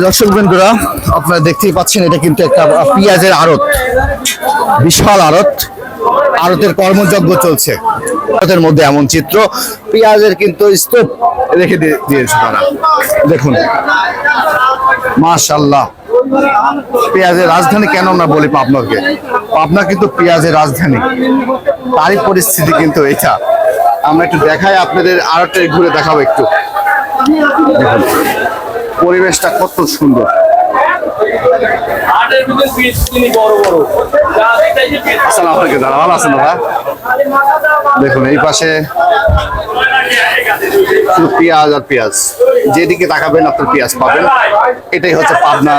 দর্শক আপনারা দেখতেই পাচ্ছেন, এটা কিন্তু একটা পেঁয়াজের আড়ত। বিশাল আড়ত। আড়তের কর্মযজ্ঞ চলছে। আড়তের মধ্যে এমন চিত্র। পেঁয়াজের কিন্তু স্তূপ রেখে দিয়ে- দিয়েছে তারা। দেখুন। মাশাল্লাহ পেঁয়াজের রাজধানী কেন আমরা বলি পাবনাকে? পাবনা কিন্তু পেঁয়াজের রাজধানী। তারই পরিস্থিতি কিন্তু এটা। আমরা একটু দেখাই, আপনাদের আড়টে ঘুরে দেখাবো একটু। পরিবেশটা কত সুন্দর। আসসালামু আলাইকুম, দাদা দেখুন, এই পাশে পেঁয়াজ আর পেঁয়াজ। যেদিকে তাকাবেন, আপনার পেঁয়াজ পাবেন। এটাই হচ্ছে পাবনা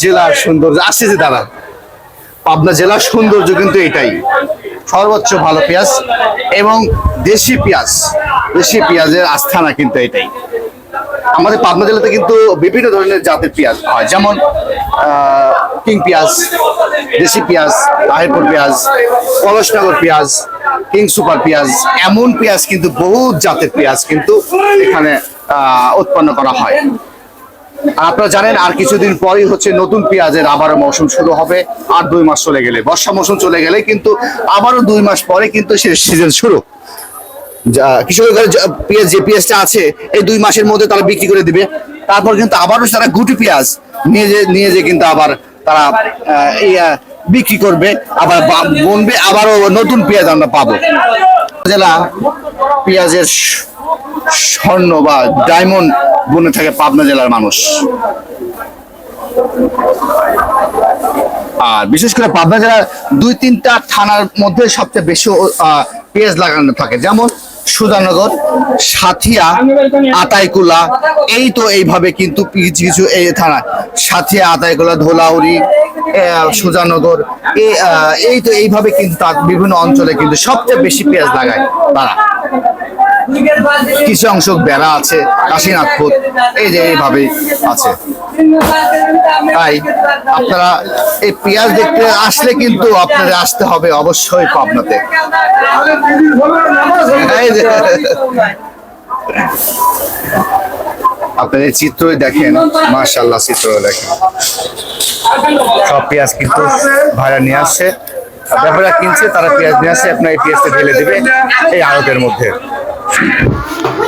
জেলার সৌন্দর্য। আসছে যে, দাদা। পাবনা জেলার সৌন্দর্য কিন্তু এটাই। সর্বোচ্চ ভালো পেঁয়াজ এবং দেশি পেঁয়াজ, দেশি পেঁয়াজের আস্থানা কিন্তু এটাই। আমাদের পাবনা জেলাতে কিন্তু বিভিন্ন ধরনের জাতের পেঁয়াজ হয়, যেমন কিং পেঁয়াজ, দেশি পেঁয়াজ, তাহিরপুর পেঁয়াজ পলসনগর পেঁয়াজ, কিং সুপার পেঁয়াজ, এমন পেঁয়াজ কিন্তু বহু জাতের পেঁয়াজ কিন্তু এখানে উৎপন্ন করা হয়। আপনারা জানেন, আর কিছুদিন পরেই হচ্ছে নতুন পেঁয়াজের আবারও মৌসুম শুরু হবে। আর দুই মাস চলে গেলে, বর্ষা মৌসুম চলে গেলে কিন্তু আবারও দুই মাস পরে কিন্তু সে সিজন শুরু। যা কৃষকের পেঁয়াজ, যে পেঁয়াজটা আছে, এই দুই মাসের মধ্যে তারা বিক্রি করে দিবে। তারপর কিন্তু আবারও তারা গুটি পেঁয়াজ নিয়ে যে নিয়ে যে কিন্তু আবার তারা বিক্রি করবে, আবার বনবে, আবারও নতুন পেঁয়াজ আমরা পাবো। জেলা পেঁয়াজের স্বর্ণ বা ডায়মন্ড বনে থাকে পাবনা জেলার মানুষ। আর বিশেষ করে পাবনা জেলার দুই তিনটা থানার মধ্যে সবচেয়ে বেশি পেঁয়াজ লাগানো থাকে। যেমন সুজানগর সাথিয়া আতাইকুলা এই তো এইভাবে কিন্তু কিছু কিছু এই থানা। সাথিয়া আতাইকুলা ধোলাউড়ি আহ, সুজানগর এই তো এইভাবে কিন্তু বিভিন্ন অঞ্চলে কিন্তু সবচেয়ে বেশি পেঁয়াজ লাগায় তারা। কিছু অংশ বেড়া আছে, কাশীনাথপুর, এই যে এইভাবে আছে। তাই আপনারা এই পেঁয়াজ দেখতে আসলে কিন্তু আপনাদের আসতে হবে অবশ্যই পাবনাতে। আপনার এই চিত্রই দেখেন মার্শাল্লাহ চিত্র দেখেন। সব পেঁয়াজ কিন্তু ভাড়া নিয়ে আসছে। আর ব্যাপারীরা কিনছে তারা পেঁয়াজ নিয়ে আসছে, আপনার এই পেঁয়াজটা ঢেলে দেবে এই আড়তের মধ্যে।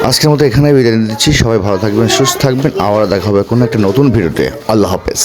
আজকের মতো এখানে বিদায় দিচ্ছি সবাই ভালো থাকবেন, সুস্থ থাকবেন। আবার দেখা হবে কোনো একটা নতুন ভিডিওতে। আল্লাহ হাফেজ।